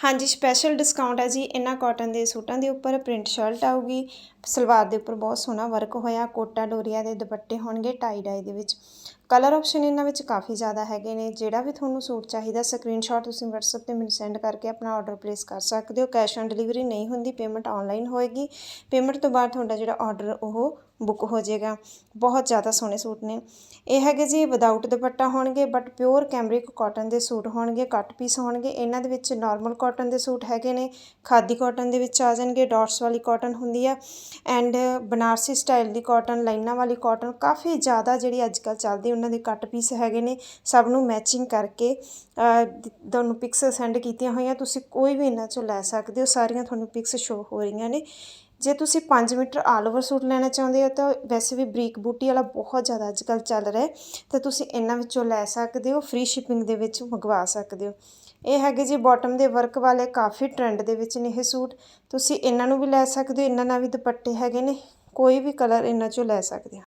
ਹਾਂਜੀ special discount ਹੈ ਜੀ। ਇਹਨਾਂ ਕਾਟਨ ਦੇ ਸੂਟਾਂ ਦੇ ਉੱਪਰ ਪ੍ਰਿੰਟ ਸ਼ਰਟ ਆਊਗੀ। ਸਲਵਾਰ ਦੇ ਉੱਪਰ ਬਹੁਤ ਸੋਹਣਾ ਵਰਕ ਹੋਇਆ। ਕੋਟਾ ਡੋਰੀਆ ਦੇ ਦੁਪੱਟੇ ਹੋਣਗੇ ਟਾਈ ਡਾਈ ਦੇ ਵਿੱਚ। ਕਲਰ ਆਪਸ਼ਨ ਇਹਨਾਂ ਵਿੱਚ ਕਾਫੀ ਜ਼ਿਆਦਾ ਹੈਗੇ ਨੇ। ਜਿਹੜਾ ਵੀ ਤੁਹਾਨੂੰ ਸੂਟ ਚਾਹੀਦਾ ਸਕਰੀਨਸ਼ਾਟ ਤੁਸੀਂ WhatsApp ਤੇ ਮੈਨੂੰ ਸੈਂਡ ਕਰਕੇ ਆਪਣਾ ਆਰਡਰ ਪਲੇਸ ਕਰ ਸਕਦੇ ਹੋ। ਕੈਸ਼ ਔਨ ਡਿਲੀਵਰੀ ਨਹੀਂ ਹੁੰਦੀ ਪੇਮੈਂਟ ਆਨਲਾਈਨ ਹੋਏਗੀ। ਪੇਮੈਂਟ ਤੋਂ ਬਾਅਦ ਤੁਹਾਡਾ ਜਿਹੜਾ ਆਰਡਰ ਉਹ ਬੁੱਕ ਹੋ ਜਾਏਗਾ। ਬਹੁਤ ਜ਼ਿਆਦਾ ਸੋਹਣੇ ਸੂਟ ਨੇ। ਇਹ ਹੈਗੇ ਜੀ ਵਿਦਆਊਟ ਦੁਪੱਟਾ ਹੋਣਗੇ ਬਟ ਪਿਓਰ ਕੈਮਰਿਕ ਕਾਟਨ ਦੇ ਸੂਟ ਹੋਣਗੇ ਕੱਟ ਪੀਸ ਹੋਣਗੇ। ਇਹਨਾਂ ਦੇ ਵਿੱਚ ਨਾਰਮਲ ਕਾਟਨ ਦੇ ਸੂਟ ਹੈਗੇ ਨੇ। ਖਾਦੀ ਕਾਟਨ ਦੇ ਵਿੱਚ ਆ ਜਾਣਗੇ ਡਾਟਸ ਵਾਲੀ ਕਾਟਨ ਹੁੰਦੀ ਆ। ਐਂਡ ਬਨਾਰਸੀ ਸਟਾਈਲ ਦੀ ਕਾਟਨ ਲਾਈਨਾਂ ਵਾਲੀ ਕਾਟਨ ਕਾਫੀ ਜ਼ਿਆਦਾ ਜਿਹੜੀ ਅੱਜ ਕੱਲ੍ਹ ਚੱਲਦੀ, ਉਹਨਾਂ ਦੇ ਕੱਟ ਪੀਸ ਹੈਗੇ ਨੇ। ਸਭ ਨੂੰ ਮੈਚਿੰਗ ਕਰਕੇ ਤੁਹਾਨੂੰ ਪਿਕਸ ਸੈਂਡ ਕੀਤੀਆਂ ਹੋਈਆਂ। ਤੁਸੀਂ ਕੋਈ ਵੀ ਇਹਨਾਂ ਚੋਂ ਲੈ ਸਕਦੇ ਹੋ। ਸਾਰੀਆਂ ਤੁਹਾਨੂੰ ਪਿਕਸ ਸ਼ੋ ਹੋ ਰਹੀਆਂ ਨੇ। ਜੇ ਤੁਸੀਂ 5 ਮੀਟਰ ਆਲ ਓਵਰ ਸੂਟ ਲੈਣਾ ਚਾਹੁੰਦੇ ਹੋ, ਤਾਂ ਵੈਸੇ ਵੀ ਬਰੀਕ ਬੂਟੀ ਵਾਲਾ ਬਹੁਤ ਜ਼ਿਆਦਾ ਅੱਜ ਕੱਲ੍ਹ ਚੱਲ ਰਿਹਾ ਤਾਂ ਤੁਸੀਂ ਇਹਨਾਂ ਵਿੱਚੋਂ ਲੈ ਸਕਦੇ ਹੋ ਫ੍ਰੀ ਸ਼ਿਪਿੰਗ ਦੇ ਵਿੱਚ ਮੰਗਵਾ ਸਕਦੇ ਹੋ। ਇਹ ਹੈਗੇ ਜੀ ਬਾਟਮ ਦੇ ਵਰਕ ਵਾਲੇ, ਕਾਫੀ ਟ੍ਰੈਂਡ ਦੇ ਵਿੱਚ ਨੇ ਇਹ ਸੂਟ। ਤੁਸੀਂ ਇਹਨਾਂ ਨੂੰ ਵੀ ਲੈ ਸਕਦੇ ਹੋ, ਇਹਨਾਂ ਨਾਲ ਵੀ ਦੁਪੱਟੇ ਹੈਗੇ ਨੇ। ਕੋਈ ਵੀ ਕਲਰ ਇਹਨਾਂ ਚੋਂ ਲੈ ਸਕਦੇ ਹੋ।